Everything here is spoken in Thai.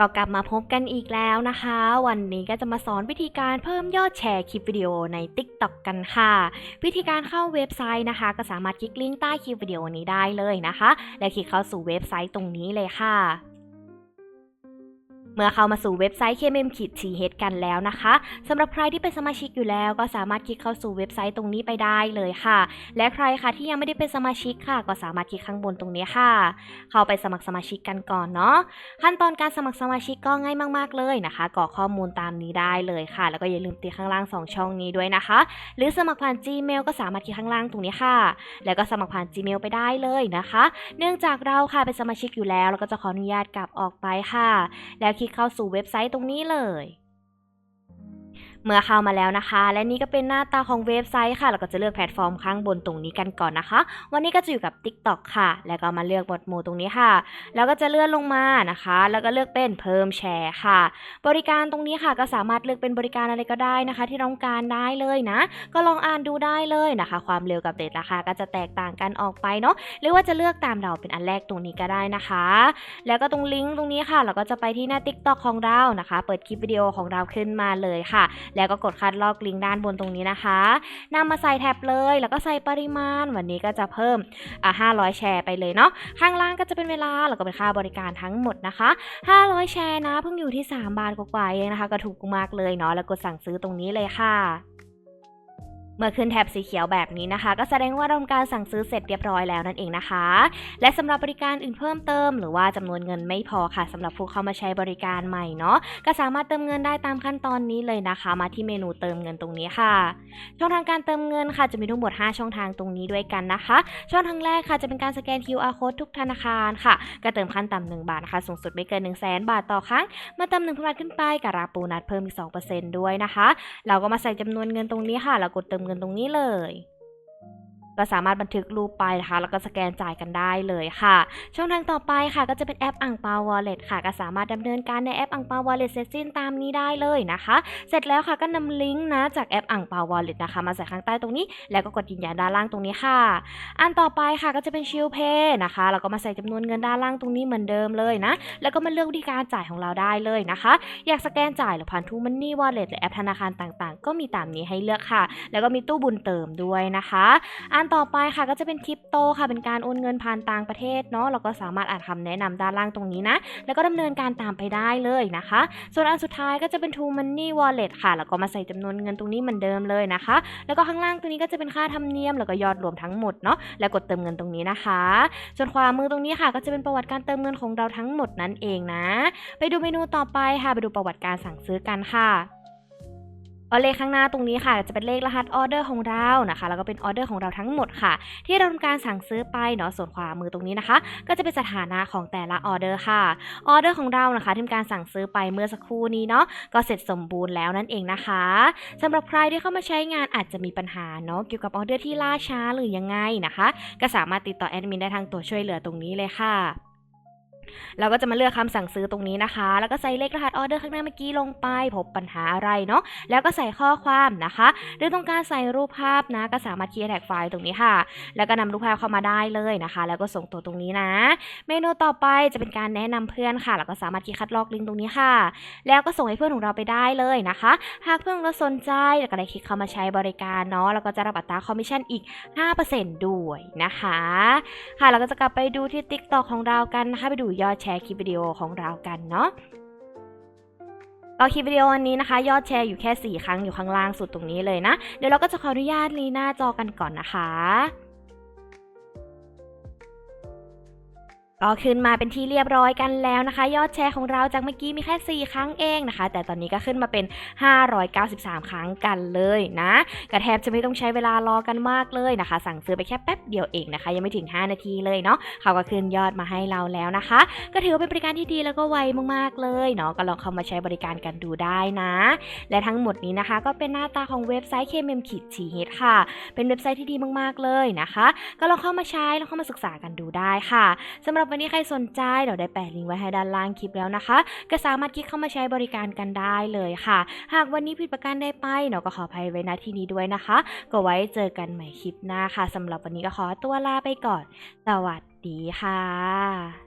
ก็กลับมาพบกันอีกแล้วนะคะ วันนี้ก็จะมาสอนวิธีการเพิ่มยอดแชร์คลิปวิดีโอใน TikTok กันค่ะ วิธีการเข้าเว็บไซต์นะคะ ก็สามารถคลิกลิงก์ใต้คลิปวิดีโอนี้ได้เลยนะคะ แล้วคลิกเข้าสู่เว็บไซต์ตรงนี้เลยค่ะ เมื่อเข้ามาสู่เว็บไซต์ KMM ขีด TH กันแล้วนะคะสำหรับใครที่เป็นสมาชิกอยู่แล้ว ก็สามารถคลิกเข้าสู่เว็บไซต์ตรงนี้ไปได้เลยค่ะ และใครค่ะที่ยังไม่ได้เป็นสมาชิกค่ะ ก็สามารถคลิกข้างบนตรงนี้ค่ะ เข้าไปสมัครสมาชิกกันก่อนเนาะขั้นตอนการสมัครสมาชิกก็ง่ายมาก ๆเลยนะคะกรอกข้อมูลตามนี้ได้เลยค่ะ แล้วก็อย่าลืมติดข้างล่าง 2 ช่องนี้ด้วยนะคะ หรือสมัครผ่าน Gmail ก็สามารถคลิกข้างล่างตรงนี้ค่ะ แล้วก็สมัครผ่าน Gmail ไปได้เลยนะคะ เนื่องจากเราค่ะเป็นสมาชิกอยู่แล้วเราก็จะขออนุญาตกลับออกไปค่ะ แล้วคลิกเข้าสู่เว็บไซต์ตรงนี้เลย เมื่อเข้ามาแล้วนะคะ และนี่ก็เป็นหน้าตาของเว็บไซต์ค่ะเราก็จะเลือกแพลตฟอร์มข้างบนตรงนี้กันก่อนนะคะ วันนี้ก็จะอยู่กับ TikTok ค่ะ แล้วก็มาเลือกหมวดหมู่ตรงนี้ค่ะ แล้วก็จะเลื่อนลงมานะคะ แล้วก็เลือกเป็นเพิ่มแชร์ค่ะ บริการตรงนี้ค่ะก็สามารถเลือกเป็นบริการอะไรก็ได้นะคะ ที่ต้องการได้เลยนะ ก็ลองอ่านดูได้เลยนะคะ ความเร็วกับเรทราคาก็จะแตกต่างกันออกไปเนาะหรือว่าจะเลือกตามเราเป็นอันแรกตรงนี้ก็ได้นะคะ แล้วก็ตรงลิงก์ตรงนี้ค่ะ เราก็จะไปที่หน้า TikTok ของเรานะคะ เปิดคลิปวิดีโอของเราขึ้นมาเลยค่ะแล้วก็กดคัดลอกลิงก์ด้านบนตรงนี้นะคะนำมาใส่แท็บเลย แล้วก็ใส่ปริมาณ วันนี้ก็จะเพิ่มอ่า500 แชร์ไปเลยเนาะข้างล่างก็จะเป็นเวลาแล้วก็เป็นค่าบริการทั้งหมดนะคะ 500 แชร์นะเพิ่งอยู่ที่ 3 บาทกว่าๆเองนะคะ ก็ถูกมากเลยเนาะแล้วกดสั่งซื้อตรงนี้เลยค่ะ เมื่อขึ้นแท็บสีเขียวแบบนี้นะคะ ก็แสดงว่าเราทำการสั่งซื้อเสร็จเรียบร้อยแล้วนั่นเองนะคะ และสำหรับบริการอื่นเพิ่มเติม หรือว่าจำนวนเงินไม่พอค่ะสำหรับผู้เข้ามาใช้บริการใหม่เนาะก็สามารถเติมเงินได้ตามขั้นตอนนี้เลยนะคะ มาที่เมนูเติมเงินตรงนี้ค่ะ ช่องทางการเติมเงินค่ะจะมีทั้งหมด 5 ช่องทางตรงนี้ด้วยกันนะคะ ช่องทางแรกค่ะจะเป็นการสแกน QR code ทุกธนาคารค่ะก็เติมขั้นต่ำ1บาทนะคะสูงสุดไม่เกิน1 0 0 0 0แบาทต่อครั้งมื่อเติม1,000บาทขึ้นไปกับราปูนัดเพิ่มอีก2%ด้วยนะคะ เราก็มาใส่จำนวนเงินตรงนี้ค่ะแล้วกดเติมเงินตรงนี้เลย ก็สามารถบันทึกรูปไปนะคะ แล้วก็สแกนจ่ายกันได้เลยค่ะ ช่องทางต่อไปค่ะ ก็จะเป็นแอปอังเปาวอลเล็ตค่ะ ก็สามารถดำเนินการในแอปอังเปาวอลเล็ตเสร็จสิ้นตามนี้ได้เลยนะคะ เสร็จแล้วค่ะก็นำลิงก์นะจากแอปอังเปาวอลเล็ตนะคะ มาใส่ข้างใต้ตรงนี้ แล้วก็กดยืนยันด้านล่างตรงนี้ค่ะ อันต่อไปค่ะก็จะเป็นชิลเพย์นะคะแล้วก็มาใส่จำนวนเงินด้านล่างตรงนี้เหมือนเดิมเลยนะ แล้วก็มาเลือกวิธีการจ่ายของเราได้เลยนะคะ อยากสแกนจ่ายหรือผ่านทูมันนี่วอลเล็ตหรือแอปธนาคารต่างๆ ก็มีตามนี้ให้เลือกค่ะ แล้วก็มีตู้บุญเติมด้วยนะคะ อันต่อไปค่ะก็จะเป็นคริปโตค่ะ เป็นการโอนเงินผ่านต่างประเทศเนาะเราก็สามารถอ่านคำแนะนำด้านล่างตรงนี้นะ แล้วก็ดำเนินการตามไปได้เลยนะคะ ส่วนอันสุดท้ายก็จะเป็น True Money Wallet ค่ะ แล้วก็มาใส่จำนวนเงินตรงนี้เหมือนเดิมเลยนะคะ แล้วก็ข้างล่างตรงนี้ก็จะเป็นค่าธรรมเนียมแล้วก็ยอดรวมทั้งหมดเนาะแล้วกดเติมเงินตรงนี้นะคะ ส่วนขวามือตรงนี้ค่ะก็จะเป็นประวัติการเติมเงินของเราทั้งหมดนั่นเองนะ ไปดูเมนูต่อไปค่ะไปดูประวัติการสั่งซื้อกันค่ะ เอเลขข้างหน้าตรงนี้ค่ะ จะเป็นเลขรหัสออเดอร์ของเรานะคะ แล้วก็เป็นออเดอร์ของเราทั้งหมดค่ะ ที่เราทำการสั่งซื้อไปเนาะส่วนขวามือตรงนี้นะคะ ก็จะเป็นสถานะของแต่ละออเดอร์ค่ะออเดอร์ของเรานะคะที่ทำการสั่งซื้อไปเมื่อสักครู่นี้เนาะก็เสร็จสมบูรณ์แล้วนั่นเองนะคะสำหรับใครที่เข้ามาใช้งานอาจจะมีปัญหาเนาะเกี่ยวกับออเดอร์ที่ล่าช้าหรือยังไงนะคะ ก็สามารถติดต่อแอดมินได้ทางตัวช่วยเหลือตรงนี้เลยค่ะ เราก็จะมาเลือกคำสั่งซื้อตรงนี้นะคะ แล้วก็ใส่เลขรหัสออเดอร์ข้างหน้าเมื่อกี้ลงไป พบปัญหาอะไรเนาะ แล้วก็ใส่ข้อความนะคะ หรือต้องการใส่รูปภาพนะ ก็สามารถคีย์แท็กไฟล์ตรงนี้ค่ะ แล้วก็นำรูปภาพเข้ามาได้เลยนะคะ แล้วก็ส่งตัวตรงนี้นะ เมนูต่อไปจะเป็นการแนะนำเพื่อนค่ะ แล้วก็สามารถคีย์คัดลอกลิงก์ตรงนี้ค่ะ แล้วก็ส่งให้เพื่อนของเราไปได้เลยนะคะ หากเพื่อนเราสนใจแล้วก็ได้คลิกเข้ามาใช้บริการเนาะ แล้วก็จะรับอัตราคอมมิชชั่นอีก 5%ด้วยนะคะ ค่ะ เราก็จะกลับไปดูที่ TikTok ของเรากันนะคะ ไปดูยอดอดแชร์คลิปวิดีโอของเรากันเนาะก็คลิปวิดีโอวันนี้นะคะ ยอดแชร์อยู่แค่ 4 ครั้งอยู่ข้างล่างสุดตรงนี้เลยนะ เดี๋ยวเราก็จะขออนุญาตรีหน้าจอกันก่อนนะคะ ก็ขึ้นมาเป็นที่เรียบร้อยกันแล้วนะคะ ยอดแชร์ของเราจากเมื่อกี้มีแค่ 4 ครั้งเองนะคะ แต่ตอนนี้ก็ขึ้นมาเป็น 593 ครั้งกันเลยนะกระแทบจะไม่ต้องใช้เวลารอกันมากเลยนะคะ สั่งซื้อไปแค่แป๊บเดียวเองนะคะ ยังไม่ถึง 5 นาทีเลยเนาะเขาก็ขึ้นยอดมาให้เราแล้วนะคะ ก็ถือว่าเป็นบริการที่ดีแล้วก็ไวมากๆเลยเนาะก็ลองเข้ามาใช้บริการกันดูได้นะ และทั้งหมดนี้นะคะ ก็เป็นหน้าตาของเว็บไซต์ KMM ขีด TH ค่ะ เป็นเว็บไซต์ที่ดีมากๆเลยนะคะ ก็ลองเข้ามาใช้ลองเข้ามาศึกษากันดูได้ค่ะสำหรับวันนี้ใครสนใจเดี๋ยวได้แปะลิงก์ไว้ให้ด้านล่างคลิปแล้วนะคะ ก็สามารถคลิกเข้ามาใช้บริการกันได้เลยค่ะ หากวันนี้ผิดประการได้ไปเนาะก็ขออภัยไว้ณที่นี้ด้วยนะคะ ก็ไว้เจอกันใหม่คลิปหน้าค่ะสำหรับวันนี้ก็ขอตัวลาไปก่อน สวัสดีค่ะ